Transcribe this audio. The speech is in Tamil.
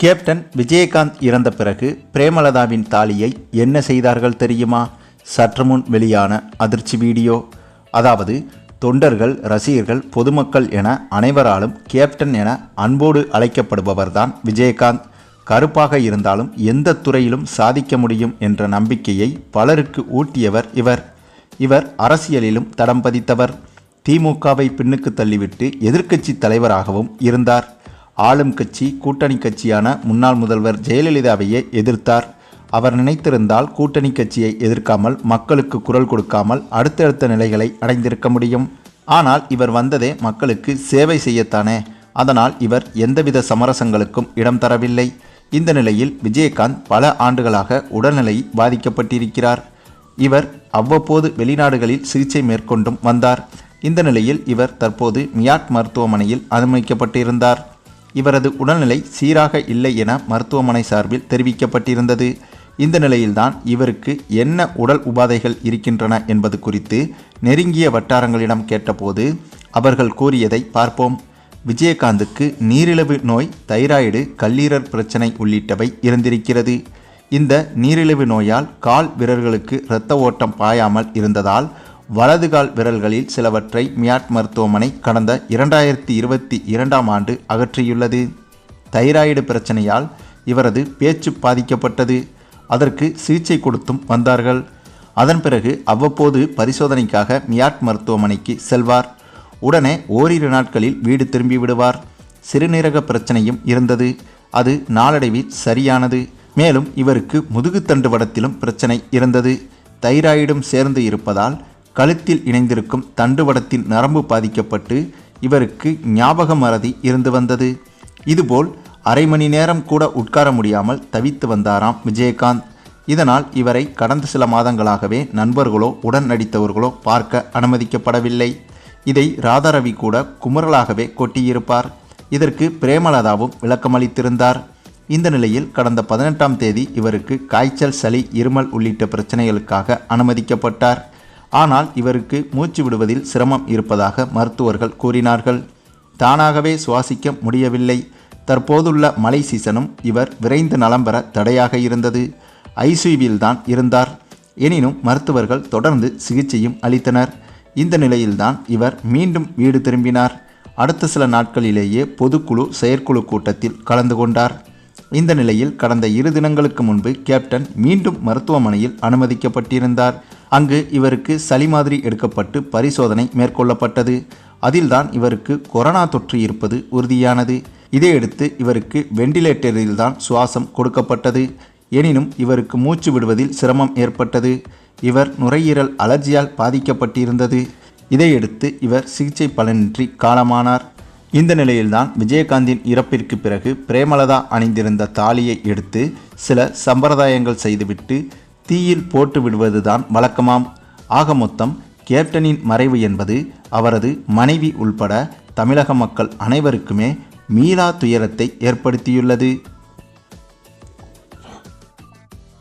கேப்டன் விஜயகாந்த் இறந்த பிறகு பிரேமலதாவின் தாலியை என்ன செய்தார்கள் தெரியுமா? சற்று முன் வெளியான அதிர்ச்சி வீடியோ. அதாவது தொண்டர்கள் ரசிகர்கள் பொதுமக்கள் என அனைவராலும் கேப்டன் என அன்போடு அழைக்கப்படுபவர்தான் விஜயகாந்த். கருப்பாக இருந்தாலும் எந்த துறையிலும் சாதிக்க முடியும் என்ற நம்பிக்கையை பலருக்கு ஊட்டியவர் இவர். இவர் அரசியலிலும் தடம் பதித்தவர். திமுகவை பின்னுக்கு தள்ளிவிட்டு எதிர்க்கட்சி தலைவராகவும் இருந்தார். ஆளும் கட்சி கூட்டணி கட்சியான முன்னாள் முதல்வர் ஜெயலலிதாவையே எதிர்த்தார். அவர் நினைத்திருந்தால் கூட்டணி கட்சியை எதிர்க்காமல் மக்களுக்கு குரல் கொடுக்காமல் அடுத்தடுத்த நிலைகளை அடைந்திருக்க முடியும். ஆனால் இவர் வந்ததே மக்களுக்கு சேவை செய்யத்தானே. அதனால் இவர் எந்தவித சமரசங்களுக்கும் இடம் தரவில்லை. இந்த நிலையில் விஜயகாந்த் பல ஆண்டுகளாக உடல்நிலை பாதிக்கப்பட்டிருக்கிறார். இவர் அவ்வப்போது வெளிநாடுகளில் சிகிச்சை மேற்கொண்டும் வந்தார். இந்த நிலையில் இவர் தற்போது மியாட் மருத்துவமனையில் அனுமதிக்கப்பட்டிருந்தார். இவரது உடல்நிலை சீராக இல்லை என மருத்துவமனை சார்பில் தெரிவிக்கப்பட்டிருந்தது. இந்த நிலையில்தான் இவருக்கு என்ன உடல் உபாதைகள் இருக்கின்றன என்பது குறித்து நெருங்கிய வட்டாரங்களிடம் கேட்டபோது அவர்கள் கூறியதை பார்ப்போம். விஜயகாந்துக்கு நீரிழிவு நோய் தைராய்டு கல்லீரல் பிரச்சனை உள்ளிட்டவை இருந்திருக்கிறது. இந்த நீரிழிவு நோயால் கால் விரல்களுக்கு இரத்த ஓட்டம் பாயாமல் இருந்ததால் வலது கால் விரல்களில் சிலவற்றை மியாட் மருத்துவமனை கடந்த இரண்டாயிரத்தி இருபத்தி இரண்டாம் ஆண்டு அகற்றியுள்ளது. தைராய்டு பிரச்சனையால் இவரது பேச்சு பாதிக்கப்பட்டது. அதற்கு சிகிச்சை கொடுத்தும் வந்தார்கள். அதன் பிறகு அவ்வப்போது பரிசோதனைக்காக மியாட் மருத்துவமனைக்கு செல்வார். உடனே ஓரிரு நாட்களில் வீடு திரும்பி விடுவார். சிறுநீரக பிரச்சனையும் இருந்தது. அது நாளடைவில் சரியானது. மேலும் இவருக்கு முதுகுத்தண்டு வடத்திலும் பிரச்சனை இருந்தது. தைராய்டும் சேர்ந்து இருப்பதால் கழுத்தில் இணைந்திருக்கும் தண்டுவடத்தின் நரம்பு பாதிக்கப்பட்டு இவருக்கு ஞாபக மறதி இருந்து வந்தது. இதுபோல் அரை மணி நேரம் கூட உட்கார முடியாமல் தவித்து வந்தாராம் விஜயகாந்த். இதனால் இவரை கடந்த சில மாதங்களாகவே நண்பர்களோ உடன் நடித்தவர்களோ பார்க்க அனுமதிக்கப்படவில்லை. இதை ராதாரவி கூட குமுறலாகவே கொட்டியிருப்பார். இதற்கு பிரேமலதாவும் விளக்கமளித்திருந்தார். இந்த நிலையில் கடந்த பதினெட்டாம் தேதி இவருக்கு காய்ச்சல் சளி இருமல் உள்ளிட்ட பிரச்சனைகளுக்காக அனுமதிக்கப்பட்டார். ஆனால் இவருக்கு மூச்சு விடுவதில் சிரமம் இருப்பதாக மருத்துவர்கள் கூறினார்கள். தானாகவே சுவாசிக்க முடியவில்லை. தற்போதுள்ள மழை சீசனும் இவர் விரைந்து நலம் பெற தடையாக இருந்தது. ஐசியூவில் தான் இருந்தார். எனினும் மருத்துவர்கள் தொடர்ந்து சிகிச்சையும் அளித்தனர். இந்த நிலையில்தான் இவர் மீண்டும் வீடு திரும்பினார். அடுத்த சில நாட்களிலேயே பொதுக்குழு செயற்குழு கூட்டத்தில் கலந்து கொண்டார். இந்த நிலையில் கடந்த இரு தினங்களுக்கு முன்பு கேப்டன் மீண்டும் மருத்துவமனையில் அனுமதிக்கப்பட்டிருந்தார். அங்கு இவருக்கு சளி மாதிரி எடுக்கப்பட்டு பரிசோதனை மேற்கொள்ளப்பட்டது. அதில்தான் இவருக்கு கொரோனா தொற்று இருப்பது உறுதியானது. இதையடுத்து இவருக்கு வெண்டிலேட்டரில்தான் சுவாசம் கொடுக்கப்பட்டது. எனினும் இவருக்கு மூச்சு விடுவதில் சிரமம் ஏற்பட்டது. இவர் நுரையீரல் அலர்ஜியால் பாதிக்கப்பட்டிருந்தது. இதையடுத்து இவர் சிகிச்சை பலனின்றி காலமானார். இந்த நிலையில்தான் விஜயகாந்தின் இறப்பிற்கு பிறகு பிரேமலதா அணிந்திருந்த தாலியை எடுத்து சில சம்பிரதாயங்கள் செய்துவிட்டு தீயில் போட்டு விடுவதுதான் வழக்கமாம். ஆக மொத்தம் கேப்டனின் மறைவு என்பது அவரது மனைவி உள்பட தமிழக மக்கள் அனைவருக்குமே மீளா துயரத்தை ஏற்படுத்தியுள்ளது.